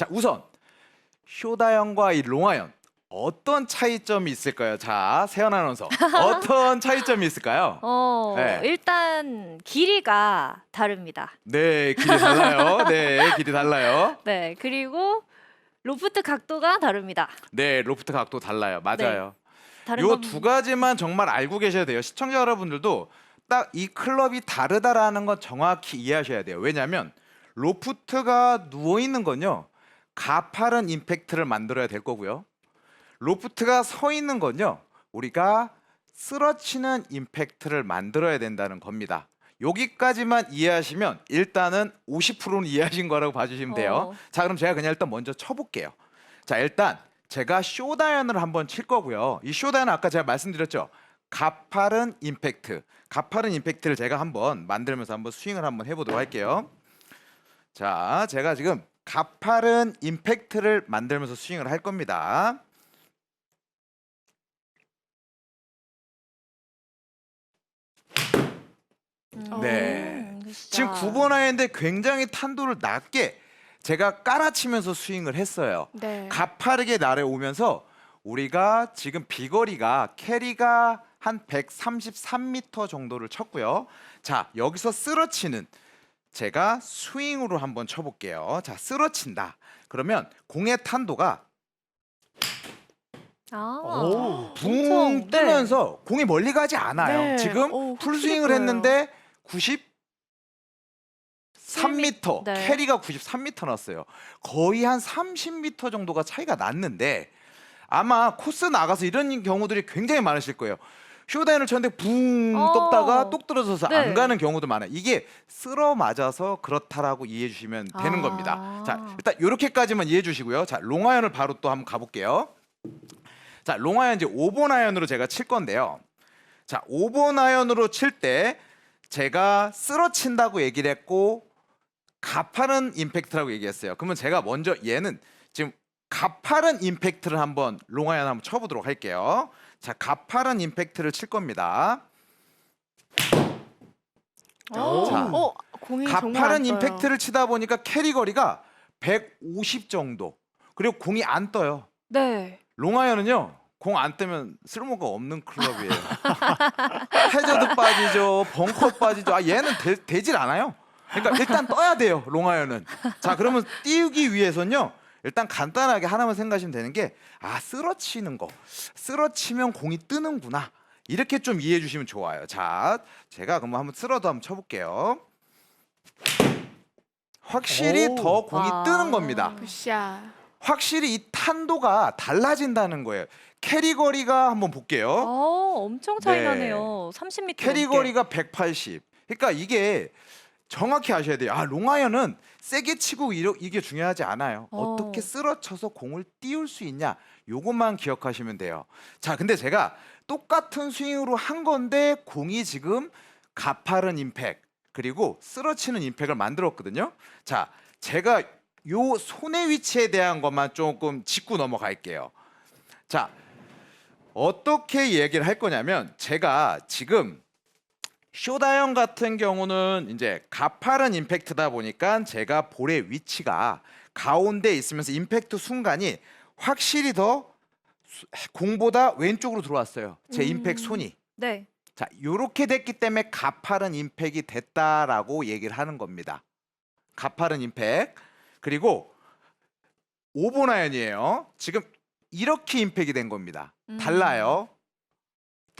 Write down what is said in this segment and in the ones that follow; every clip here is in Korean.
자, 우선 쇼다형과 이 롱아형 어떤 차이점이 있을까요? 자, 세연 아나운서 어떤 차이점이 있을까요? 어, 네. 일단 길이가 다릅니다. 네, 길이 달라요. 네, 길이 달라요. 네, 그리고 로프트 각도가 다릅니다. 네, 로프트 각도 달라요. 맞아요. 다른 요 건- 두 가지만 정말 알고 계셔야 돼요. 시청자 여러분들도 딱 이 클럽이 다르다라는 건 정확히 이해하셔야 돼요. 왜냐하면 로프트가 누워 있는 건요 가파른 임팩트를 만들어야 될 거고요. 로프트가 서 있는 건요 우리가 쓰러치는 임팩트를 만들어야 된다는 겁니다. 여기까지만 이해하시면 일단은 50%는 이해하신 거라고 봐주시면 돼요. 어. 자 그럼 제가 그냥 일단 먼저 쳐볼게요. 자 일단 제가 쇼다이언을 한번 칠 거고요. 이 쇼다이언은 아까 제가 말씀드렸죠. 가파른 임팩트. 가파른 임팩트를 제가 한번 만들면서 한번 스윙을 한번 해보도록 할게요. 자 제가 지금 가파른 임팩트를 만들면서 스윙을 할 겁니다. 음, 네. 지금 9번 아이인데 굉장히 탄도를 낮게 제가 깔아치면서 스윙을 했어요. 네. 가파르게 날아오면서 우리가 지금 비거리가 캐리가 한 133m 정도를 쳤고요. 자, 여기서 쓰러치는 제가 스윙으로 한번 쳐볼게요. 자, 쓰러친다. 그러면 공의 탄도가 아, 오. 붕 엄청, 네. 뜨면서 공이 멀리 가지 않아요. 네. 지금 오, 풀스윙을 확실히 했는데 93m 네. 캐리가 93m 났어요. 거의 한 30m 정도가 차이가 났는데 아마 코스 나가서 이런 경우들이 굉장히 많으실 거예요. 쇼다인을 쳤는데 붕 어. 떴다가 똑 떨어져서 네. 안 가는 경우도 많아요. 이게 쓸어 맞아서 그렇다라고 이해해 주시면 되는 아. 겁니다. 자, 일단 이렇게까지만 이해해 주시고요. 자, 롱아이언을 바로 또 한번 가볼게요. 자, 롱아이언 이제 5번 아이언으로 제가 칠 건데요. 자, 5번 아이언으로 칠 때 제가 쓰러친다고 얘기를 했고 가파른 임팩트라고 얘기했어요. 그러면 제가 먼저 얘는 지금 가파른 임팩트를 한번 롱아이언 한번 쳐보도록 할게요. 자, 가파른 임팩트를 칠 겁니다. 오. 자, 어, 공이 정말 가파른 안 떠요. 임팩트를 치다 보니까 캐리 거리가 150 정도. 그리고 공이 안 떠요. 네. 롱아이언은요 공 안 뜨면 쓸모가 없는 클럽이에요. 해저드 빠지죠, 벙커 빠지죠. 아 얘는 되, 질 않아요. 그러니까 일단 떠야 돼요, 롱아이언은. 자 그러면 띄우기 위해서는요. 일단 간단하게 하나만 생각하시면 되는 게 아 쓰러치는 거, 쓰러치면 공이 뜨는구나. 이렇게 좀 이해해 주시면 좋아요. 자, 제가 그럼 한번 쓸어도 한번 쳐볼게요. 확실히 오. 더 공이 아. 뜨는 겁니다. 굿샷. 확실히 이 탄도가 달라진다는 거예요. 캐리 거리가 한번 볼게요. 어, 엄청 차이 네. 나네요. 30m. 캐리 넘게. 거리가 180. 그러니까 이게 정확히 아셔야 돼요. 아 롱아이언은 세게 치고 이러, 이게 중요하지 않아요. 어. 어. 떻게 쓰러쳐서 공을 띄울 수 있냐 요것만 기억하시면 돼요. 자, 근데 제가 똑같은 스윙으로 한 건데 공이 지금 가파른 임팩 그리고 쓰러치는 임팩을 만들었거든요. 자, 제가 요 손의 위치에 대한 것만 조금 짚고 넘어갈게요. 자, 어떻게 얘기를 할 거냐면 제가 지금 쇼다형 같은 경우는 이제 가파른 임팩트다 보니까 제가 볼의 위치가 가운데 있으면서 임팩트 순간이 확실히 더 수- 공보다 왼쪽으로 들어왔어요. 제 음. 임팩 손이. 네. 자, 요렇게 됐기 때문에 가파른 임팩이 됐다라고 얘기를 하는 겁니다. 가파른 임팩. 그리고 5번 아연이에요. 지금 이렇게 임팩이 된 겁니다. 음. 달라요.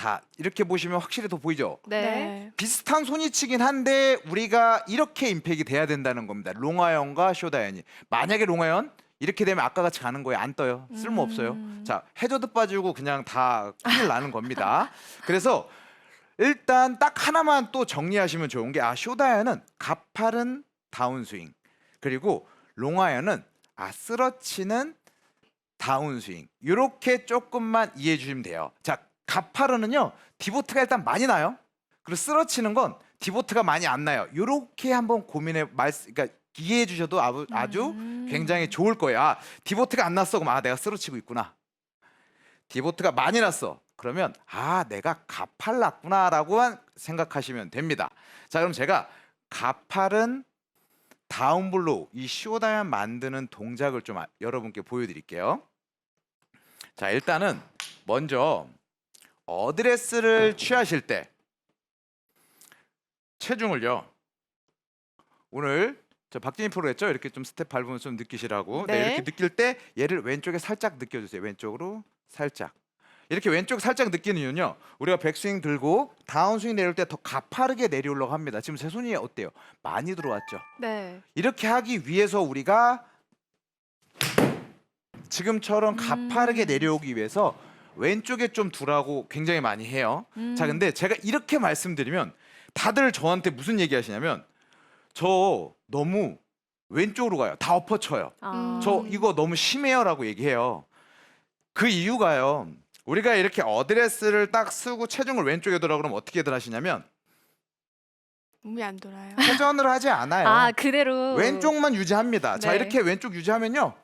다 이렇게 보시면 확실히 더 보이죠? 네. 비슷한 손이치긴 한데 우리가 이렇게 임팩이 돼야 된다는 겁니다. 롱아연과 쇼다연이. 만약에 롱아연 이렇게 되면 아까 같이 가는 거예요. 안 떠요. 쓸모 없어요. 음. 자, 해저드 빠지고 그냥 다 큰일 나는 겁니다. 그래서 일단 딱 하나만 또 정리하시면 좋은 게 아, 쇼다연은 가파른 다운스윙. 그리고 롱아연은 아, 쓰러치는 다운스윙. 이렇게 조금만 이해해 주시면 돼요. 자, 가파르는요. 디보트가 일단 많이 나요. 그리고 쓰러치는 건 디보트가 많이 안 나요. 이렇게 한번 고민해 말 그러니까 이해해 주셔도 아주, 아주 음. 굉장히 좋을 거예요. 아, 디보트가 안 났어. 그럼 아, 내가 쓰러치고 있구나. 디보트가 많이 났어. 그러면 아, 내가 가팔났구나라고만 생각하시면 됩니다. 자, 그럼 제가 가팔은 다운블로우 이 쇼다이안 만드는 동작을 좀 아- 여러분께 보여드릴게요. 자 일단은 먼저 어드레스를 취하실 때 체중을요. 오늘 저 박진희 프로 했죠. 이렇게 좀 스텝 밟으면서 좀 느끼시라고. 네. 네. 이렇게 느낄 때 얘를 왼쪽에 살짝 느껴주세요. 왼쪽으로 살짝. 이렇게 왼쪽 살짝 느끼는 이유는요. 우리가 백스윙 들고 다운스윙 내릴 때 더 가파르게 내려오려고 합니다. 지금 제 손이 어때요? 많이 들어왔죠. 네. 이렇게 하기 위해서 우리가 지금처럼 가파르게 음. 내려오기 위해서 왼쪽에 좀 두라고 굉장히 많이 해요. 음. 자, 근데 제가 이렇게 말씀드리면 다들 저한테 무슨 얘기 하시냐면 저 너무 왼쪽으로 가요. 다 엎어쳐요. 아. 저 이거 너무 심해요라고 얘기해요. 그 이유가요. 우리가 이렇게 어드레스를 딱 쓰고 체중을 왼쪽에 두라 그러면 어떻게들 하시냐면 몸이 안 돌아요. 회전을 하지 않아요. 아 그대로 왼쪽만 유지합니다. 자 네. 이렇게 왼쪽 유지하면요.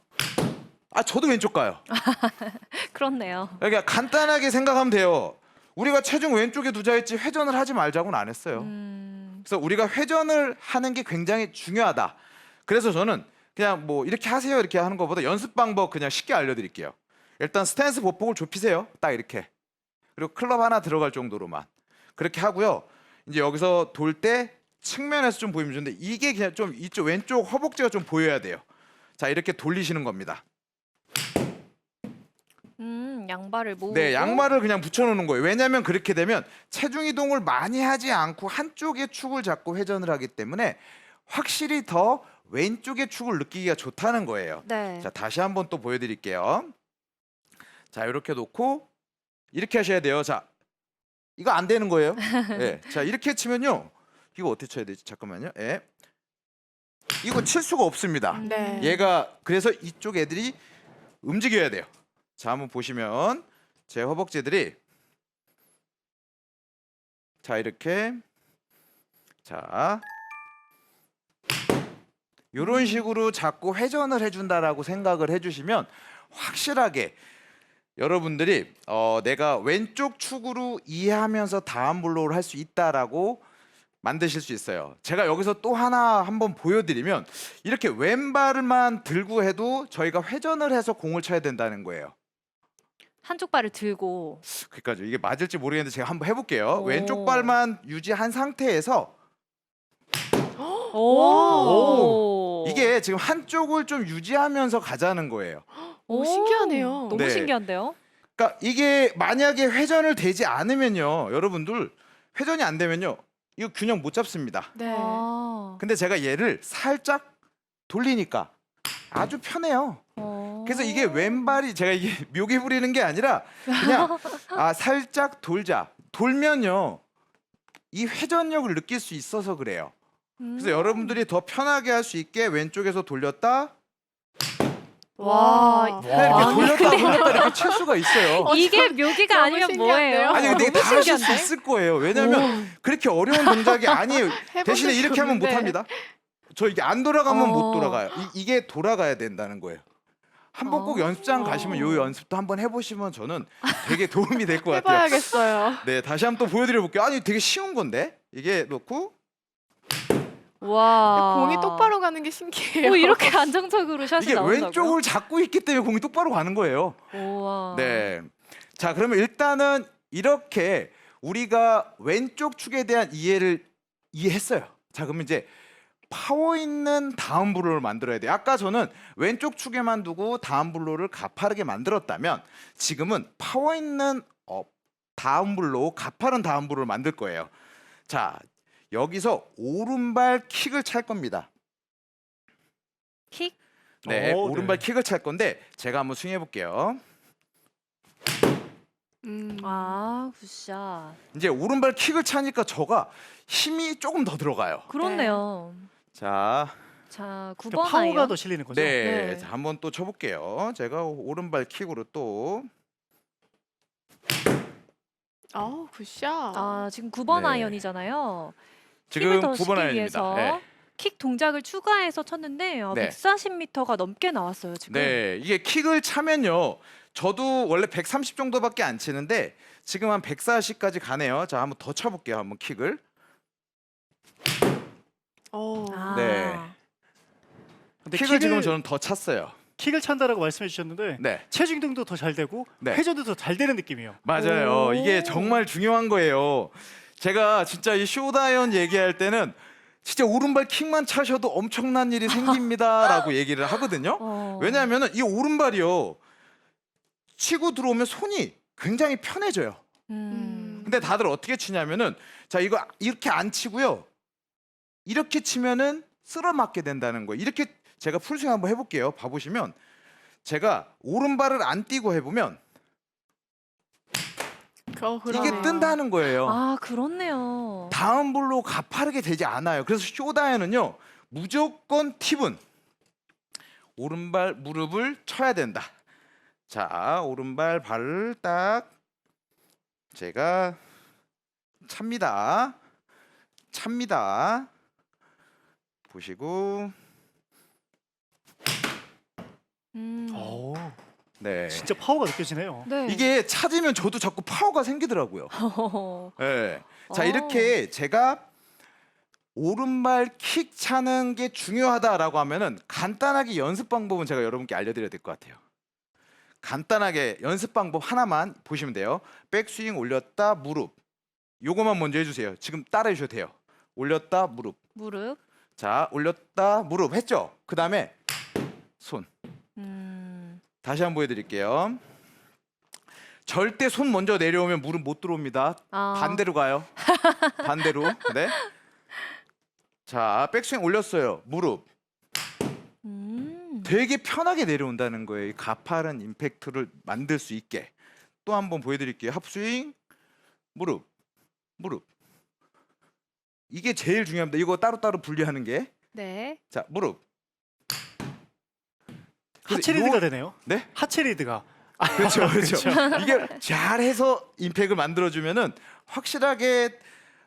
아 저도 왼쪽 가요. 그렇네요. 그러니까 간단하게 생각하면 돼요. 우리가 체중 왼쪽에 두자 했지 회전을 하지 말자고는 안 했어요. 음. 그래서 우리가 회전을 하는 게 굉장히 중요하다. 그래서 저는 그냥 뭐 이렇게 하세요 이렇게 하는 것보다 연습 방법 그냥 쉽게 알려드릴게요. 일단 스탠스 보폭을 좁히세요. 딱 이렇게. 그리고 클럽 하나 들어갈 정도로만 그렇게 하고요. 이제 여기서 돌 때 측면에서 좀 보이면 좋은데 이게 그냥 좀 이쪽 왼쪽 허벅지가 좀 보여야 돼요. 자 이렇게 돌리시는 겁니다. 음 양발을 모으고 네, 양말을 그냥 붙여놓는 거예요. 왜냐하면 그렇게 되면 체중 이동을 많이 하지 않고 한쪽의 축을 잡고 회전을 하기 때문에 확실히 더 왼쪽의 축을 느끼기가 좋다는 거예요. 네. 자, 다시 한번 또 보여드릴게요. 자, 이렇게 놓고 이렇게 하셔야 돼요. 자, 이거 안 되는 거예요. 예. 자, 이렇게 치면요. 이거 어떻게 쳐야 되지? 잠깐만요. 예. 이거 칠 수가 없습니다. 네. 얘가 그래서 이쪽 애들이 움직여야 돼요. 자, 한번 보시면 제 허벅지들이 자 이렇게 자 이런 식으로 자꾸 회전을 해준다라고 생각을 해주시면 확실하게 여러분들이 어, 내가 왼쪽 축으로 이해하면서 다음 블로우를 할 수 있다라고 만드실 수 있어요. 제가 여기서 또 하나 한번 보여드리면 이렇게 왼발만 들고 해도 저희가 회전을 해서 공을 쳐야 된다는 거예요. 한쪽 발을 들고 그러니까 이게 맞을지 모르겠는데 제가 한번 해볼게요. 오. 왼쪽 발만 유지한 상태에서 오. 이게 지금 한쪽을 좀 유지하면서 가자는 거예요. 오, 신기하네요. 너무 네. 신기한데요? 그러니까 이게 만약에 회전을 되지 않으면요, 여러분들 회전이 안 되면요, 이거 균형 못 잡습니다. 네. 아. 근데 제가 얘를 살짝 돌리니까 아주 편해요. 어. 그래서 이게 왼발이 제가 이게 묘기 부리는 게 아니라 그냥 아 살짝 돌자 돌면요 이 회전력을 느낄 수 있어서 그래요. 그래서 음. 여러분들이 더 편하게 할 수 있게 왼쪽에서 돌렸다 와. 네, 이렇게 돌렸다 돌렸다 이렇게 칠 수가 있어요. 어, 이게 저- 묘기가 아니면 신기한데요? 뭐예요? 아니 근데 이게 너무 다 하실 수 신기한데? 있을 거예요. 왜냐하면 그렇게 어려운 동작이 아니에요. 대신에 이렇게 하면 못. 합니다. 저 이게 안 돌아가면 어. 못 돌아가요. 이, 게 돌아가야 된다는 거예요. 한 번 꼭 어. 연습장 가시면 요 연습도 한번 해보시면 저는 되게 도움이 될 것 같아요. 해봐야겠어요. 네, 다시 한번 또 보여드려 볼게요. 아니 되게 쉬운 건데 이게 놓고 와. 공이 똑바로 가는 게 신기해요. 오 이렇게 안정적으로 샷이 이게 나온다고요? 왼쪽을 잡고 있기 때문에 공이 똑바로 가는 거예요. 우와. 네. 자, 그러면 일단은 이렇게 우리가 왼쪽 축에 대한 이해를 이해했어요. 자, 그러면 이제 파워 있는 다운 블로를 만들어야 돼요. 아까 저는 왼쪽 축에만 두고 다운 블로를 가파르게 만들었다면 지금은 파워 있는 어, 다운 블로, 가파른 다운 블로를 만들 거예요. 자, 여기서 오른발 킥을 찰 겁니다. 킥? 네, 오, 오른발 네. 킥을 찰 건데 제가 한번 스윙해 볼게요. 음. 아 굿샷. 이제 오른발 킥을 차니까 저가 힘이 조금 더 들어가요. 그렇네요. 자, 자그 9번 파워가 아이언. 더 실리는 거죠. 네, 네. 자, 한번 또 쳐볼게요. 제가 오른발 킥으로 또 아우 굿샷. 아 지금 9번 네. 아이언이잖아요. 지금 힘을 더 9번 쓰기 아이언입니다. 네. 킥 동작을 추가해서 쳤는데 어, 네. 140m가 넘게 나왔어요 지금. 네, 이게 킥을 차면요. 저도 원래 130 정도밖에 안 치는데 지금 한 140까지 가네요. 자, 한번 더 쳐볼게요. 한번 킥을. 오. 아, 네. 근데 킥을 지금 저는 더 찼어요. 킥을 찬다라고 말씀해 주셨는데 네. 체중 등도 더 잘 되고 네. 회전도 더 잘 되는 느낌이에요. 맞아요. 오. 이게 정말 중요한 거예요. 제가 진짜 이 쇼다이언 얘기할 때는 진짜 오른발 킥만 차셔도 엄청난 일이 생깁니다라고 얘기를 하거든요. 어. 왜냐하면 이 오른발이요 치고 들어오면 손이 굉장히 편해져요. 음. 근데 다들 어떻게 치냐면은 자 이거 이렇게 안 치고요 이렇게 치면은 쓸어 맞게 된다는 거예요. 이렇게 제가 풀스윙 한번 해볼게요. 봐보시면 제가 오른발을 안 띄고 해보면 어, 이게 그러네요. 뜬다는 거예요. 아 그렇네요. 다음 볼로 가파르게 되지 않아요. 그래서 쇼다에는요 무조건 팁은 오른발 무릎을 쳐야 된다. 자 오른발 발을 딱 제가 찹니다. 찹니다. 보시고 음. 오, 네 진짜 파워가 느껴지네요. 네. 이게 찾으면 저도 자꾸 파워가 생기더라고요. 어. 네. 자 어. 이렇게 제가 오른발 킥 차는 게 중요하다라고 하면은 간단하게 연습 방법은 제가 여러분께 알려드려야 될 것 같아요. 간단하게 연습 방법 하나만 보시면 돼요. 백스윙 올렸다 무릎. 요거만 먼저 해주세요. 지금 따라해 주셔도 돼요. 올렸다 무릎. 무릎. 자 올렸다 무릎 했죠. 그 다음에 손. 음. 다시 한번 보여드릴게요. 절대 손 먼저 내려오면 무릎 못 들어옵니다. 아. 반대로 가요. 반대로. 네. 자, 백스윙 올렸어요. 무릎. 음. 되게 편하게 내려온다는 거예요. 이 가파른 임팩트를 만들 수 있게. 또 한번 보여드릴게요. 합스윙, 무릎, 무릎. 이게 제일 중요합니다. 이거 따로따로 분리하는 게. 네. 자, 무릎. 하체 리드가 요- 되네요. 네? 하체 리드가. 그렇죠, 그렇죠. 이게 잘해서 임팩을 만들어주면은 확실하게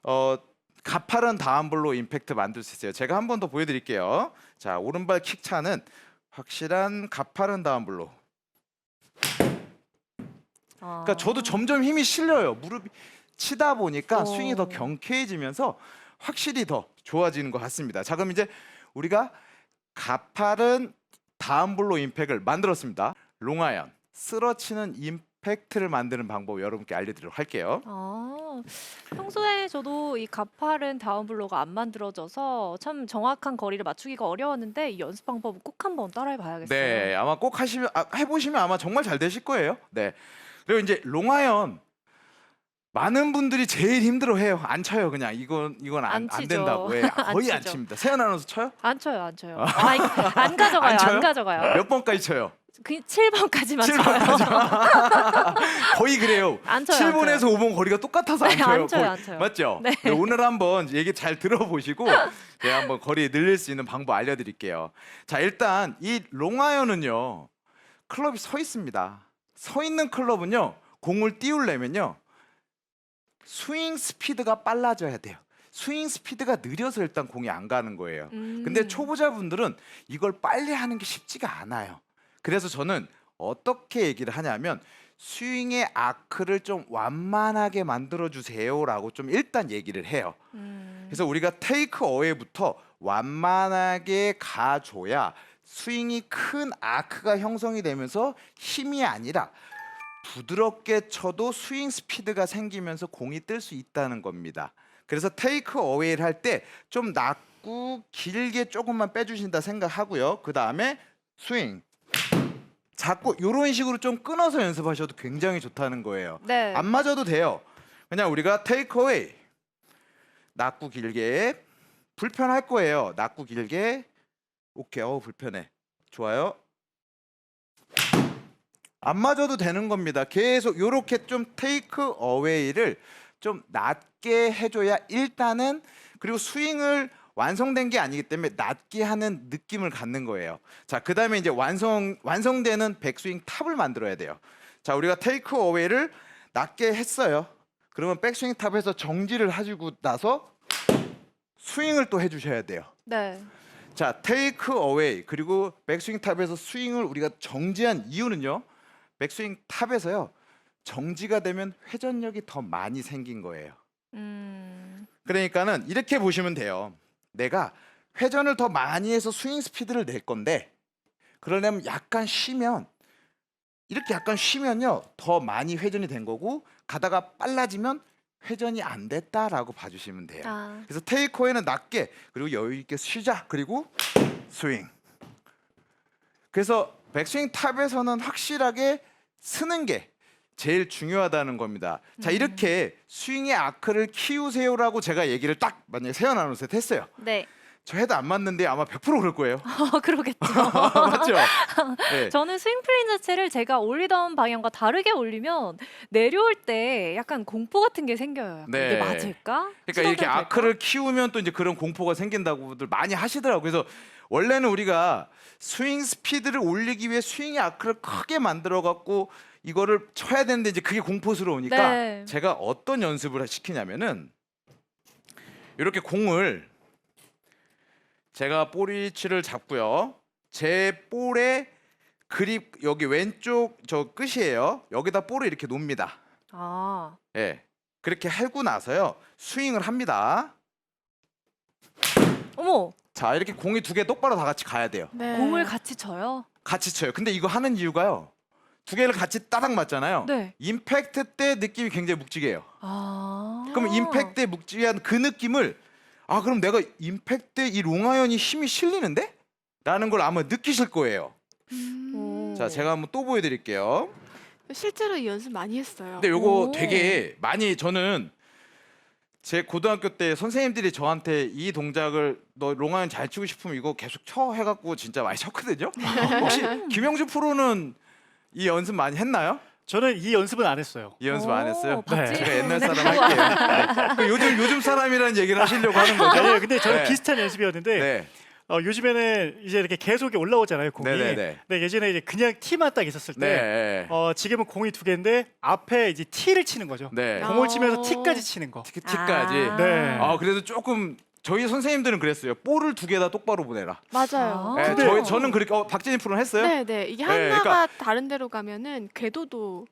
어 가파른 다운블로 임팩트 만들 수 있어요. 제가 한 번 더 보여드릴게요. 자 오른발 킥 차는 확실한 가파른 다운블로. 아. 그러니까 저도 점점 힘이 실려요. 무릎이 치다 보니까 어. 스윙이 더 경쾌해지면서 확실히 더 좋아지는 것 같습니다. 자 그럼 이제 우리가 가파른 다운블로 임팩을 만들었습니다. 롱아이언 쓰러치는 임팩트를 만드는 방법 여러분께 알려드리도록 할게요. 아, 평소에 저도 이 가파른 다운 블로가 안 만들어져서 참 정확한 거리를 맞추기가 어려웠는데 이 연습 방법은 꼭 한번 따라해 봐야겠어요. 네, 아마 꼭 하시면 아, 해보시면 아마 정말 잘 되실 거예요. 네. 그리고 이제 롱아이언 많은 분들이 제일 힘들어해요. 안 쳐요, 그냥 이건 이건 안, 안 안 치죠. 된다고. 예, 안 거의 안 치죠. 칩니다. 세연 아나운서 쳐요? 안 쳐요, 안 쳐요. 아, 이거 안 가져가요, 안 쳐요? 안 가져가요. 몇 번까지 쳐요? 그 7번까지만 칠 쳐요. 거의 그래요. 안 쳐요. 안 7번에서 쳐요. 5번 거리가 똑같아서 안 네, 쳐요. 안 쳐요, 거의. 안 쳐요. 맞죠? 네. 네, 오늘 한번 얘기 잘 들어보시고 제가 한번 거리 늘릴 수 있는 방법 알려드릴게요. 자, 일단 이 롱아이언은요 클럽이 서 있습니다. 서 있는 클럽은요 공을 띄우려면요 스윙 스피드가 빨라져야 돼요. 스윙 스피드가 느려서 일단 공이 안 가는 거예요. 음. 근데 초보자분들은 이걸 빨리 하는 게 쉽지가 않아요. 그래서 저는 어떻게 얘기를 하냐면 스윙의 아크를 좀 완만하게 만들어 주세요라고 좀 일단 얘기를 해요. 음. 그래서 우리가 테이크 어웨이부터 완만하게 가줘야 스윙이 큰 아크가 형성이 되면서 힘이 아니라 부드럽게 쳐도 스윙 스피드가 생기면서 공이 뜰 수 있다는 겁니다. 그래서 테이크 어웨이를 할 때 좀 낮고 길게 조금만 빼주신다 생각하고요. 그 다음에 스윙. 자꾸 이런 식으로 좀 끊어서 연습하셔도 굉장히 좋다는 거예요. 네. 안 맞아도 돼요. 그냥 우리가 테이크 어웨이 낮고 길게 불편할 거예요. 낮고 길게 오케이. 어 불편해. 좋아요. 안 맞아도 되는 겁니다. 계속 요렇게 좀 테이크 어웨이를 좀 낮게 해줘야 일단은 그리고 스윙을 완성된 게 아니기 때문에 낮게 하는 느낌을 갖는 거예요. 자, 그 다음에 이제 완성 완성되는 백스윙 탑을 만들어야 돼요. 자, 우리가 테이크 어웨이를 낮게 했어요. 그러면 백스윙 탑에서 정지를 해주고 나서 스윙을 또 해주셔야 돼요. 네. 자, 테이크 어웨이 그리고 백스윙 탑에서 스윙을 우리가 정지한 이유는요. 백스윙 탑에서요. 정지가 되면 회전력이 더 많이 생긴 거예요. 음. 그러니까는 이렇게 보시면 돼요. 내가 회전을 더 많이 해서 스윙 스피드를 낼 건데 그러려면 약간 쉬면 이렇게 약간 쉬면요 더 많이 회전이 된 거고 가다가 빨라지면 회전이 안 됐다라고 봐주시면 돼요. 아, 그래서 테이크어웨이는 낮게 그리고 여유 있게 쉬자 그리고 스윙. 그래서 백스윙 탑에서는 확실하게 쓰는 게 제일 중요하다는 겁니다. 자 음. 이렇게 스윙의 아크를 키우세요라고 제가 얘기를 딱 만약에 세연 아나운서한테 했어요. 네. 저 해도 안 맞는데 아마 100% 그럴 거예요. 어, 그러겠죠. 맞죠? 네. 저는 스윙 플레인 자체를 제가 올리던 방향과 다르게 올리면 내려올 때 약간 공포 같은 게 생겨요. 약간 네. 이게 맞을까? 그러니까 이렇게 될까? 아크를 키우면 또 이제 그런 공포가 생긴다고들 많이 하시더라고요. 그래서 원래는 우리가 스윙 스피드를 올리기 위해 스윙의 아크를 크게 만들어 갖고 이거를 쳐야 되는데 이제 그게 공포스러우니까 네. 제가 어떤 연습을 시키냐면은 이렇게 공을 제가 볼 위치를 잡고요. 제 볼의 그립 여기 왼쪽 저 끝이에요. 여기다 볼을 이렇게 놓습니다. 아, 예. 그렇게 하고 나서요. 스윙을 합니다. 어머, 자, 이렇게 공이 두 개 똑바로 다 같이 가야 돼요. 네. 공을 같이 쳐요. 같이 쳐요. 근데 이거 하는 이유가요. 두 개를 같이 따닥 맞잖아요. 네. 임팩트 때 느낌이 굉장히 묵직해요. 아. 그럼 임팩트 때 묵직한 그 느낌을 아, 그럼 내가 임팩트 때이 롱아이언이 힘이 실리는데? 라는 걸 아마 느끼실 거예요. 음. 오. 자, 제가 한번 또 보여 드릴게요. 실제로 이 연습 많이 했어요. 근데 요거 오. 되게 많이 저는 제 고등학교 때 선생님들이 저한테 이 동작을 너 롱아이언 잘 치고 싶으면 이거 계속 쳐 해갖고 진짜 많이 쳤거든요. 혹시 김영주 프로는 이 연습 많이 했나요? 저는 이 연습은 안 했어요. 이 연습 안 했어요? 오, 박진희 제가 옛날 프로는 사람 할게요. 네. 그 요즘 요즘 사람이라는 얘기를 하시려고 하는 거죠? 아니요, 근데 저는 네. 비슷한 연습이었는데 네. 어, 요즘에는 이제 이렇게 계속 올라오잖아요 공이. 네네네. 근데 예전에 이제 그냥 티만 딱 있었을 때, 네. 어, 지금은 공이 두 개인데 앞에 이제 티를 치는 거죠. 네. 아. 공을 치면서 어. 티까지 치는 거. 티, 티까지. 아. 네. 아 그래서 조금 저희 선생님들은 그랬어요. 볼을 두 개 다 똑바로 보내라. 맞아요. 아. 네, 근데- 저희 저는 그렇게 어, 박진희 프로는 했어요? 네, 네. 이게 네, 하나가 그러니까- 다른 데로 가면은 궤도도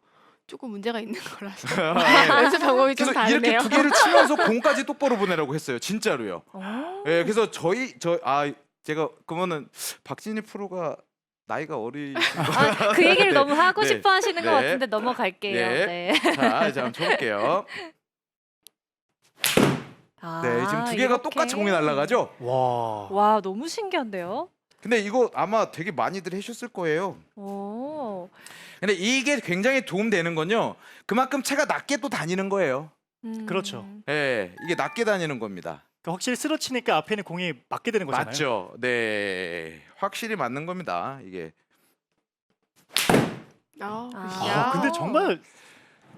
조금 문제가 있는 거라서 네. 연습 방법이 좀 그래서 이렇게 다르네요. 두 개를 치면서 공까지 똑바로 보내라고 했어요. 진짜로요. 오. 예, 그래서 저희 저 아 제가 그러면은 박진희 프로가 나이가 어리. 아, 그 얘기를 네. 너무 하고 네. 싶어 하시는 것 네. 같은데 넘어갈게요. 네. 네. 자, 이제 한번 쳐볼게요. 아, 네, 지금 두 개가 이렇게. 똑같이 공이 날아가죠. 와. 와, 너무 신기한데요? 근데 이거 아마 되게 많이들 해주셨을 거예요. 오. 근데 이게 굉장히 도움되는 건요. 그만큼 차가 낮게 또 다니는 거예요. 음. 그렇죠. 예, 이게 낮게 다니는 겁니다. 그러니까 확실히 쓰러치니까 앞에 있는 공이 맞게 되는 거잖아요. 맞죠? 네, 확실히 맞는 겁니다. 이게. 아, 아. 굿샷. 아, 근데 정말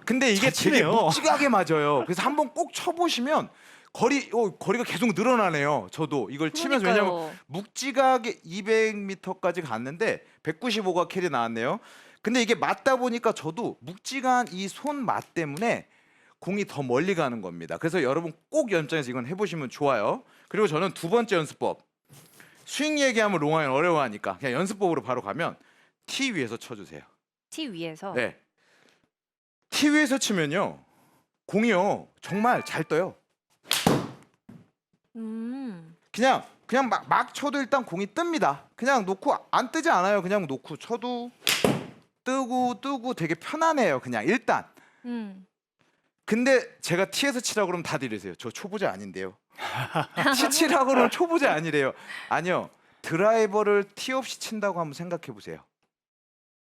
근데 이게 잘 되게 치네요. 묵직하게 맞아요. 그래서 한번 꼭 쳐보시면 거리 어, 거리가 계속 늘어나네요. 저도 이걸 치면서 왜냐면 그러니까요. 묵직하게 200m까지 갔는데 195가 캐리 나왔네요. 근데 이게 맞다 보니까 저도 묵직한 이 손 맛 때문에 공이 더 멀리 가는 겁니다. 그래서 여러분 꼭 연장에서 이건 해보시면 좋아요. 그리고 저는 두 번째 연습법 스윙 얘기하면 롱아이언 어려워하니까 그냥 연습법으로 바로 가면 티 위에서 쳐주세요. 티 위에서. 네. 티 위에서 치면요 공이요 정말 잘 떠요. 음. 그냥 그냥 막, 막 쳐도 일단 공이 뜹니다. 그냥 놓고 안 뜨지 않아요. 그냥 놓고 쳐도 뜨고 뜨고 되게 편안해요. 그냥 일단. 음. 근데 제가 티에서 치라고 그러면 다들 이러세요. 저 초보자 아닌데요. 티 치라고 그러면 초보자 아니래요. 아니요. 드라이버를 티 없이 친다고 한번 생각해 보세요.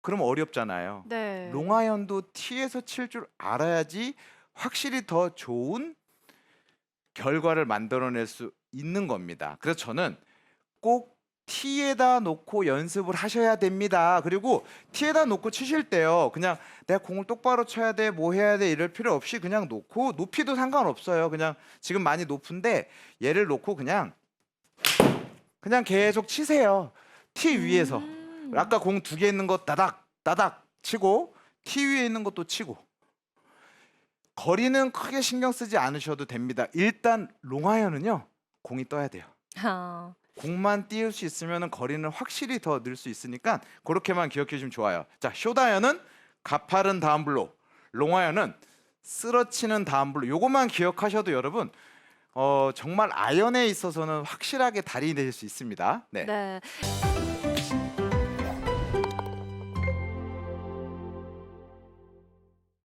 그럼 어렵잖아요. 네. 롱아이언도 티에서 칠 줄 알아야지 확실히 더 좋은 결과를 만들어낼 수 있는 겁니다. 그래서 저는 꼭 티에다 놓고 연습을 하셔야 됩니다. 그리고 티에다 놓고 치실 때요. 그냥 내가 공을 똑바로 쳐야 돼, 뭐 해야 돼 이럴 필요 없이 그냥 놓고 높이도 상관없어요. 그냥 지금 많이 높은데 얘를 놓고 그냥 그냥 계속 치세요. 티 위에서. 음. 아까 공 두 개 있는 거 따닥 따닥 치고 티 위에 있는 것도 치고 거리는 크게 신경 쓰지 않으셔도 됩니다. 일단 롱아이언은요 공이 떠야 돼요. 아. 공만 띄울 수 있으면 거리는 확실히 더 늘 수 있으니까 그렇게만 기억해 주시면 좋아요. 자 쇼다이언은 가파른 다운 블로, 롱아이언은 쓰러치는 다운 블로. 요것만 기억하셔도 여러분 어, 정말 아연에 있어서는 확실하게 달인이 될 수 있습니다. 네. 네.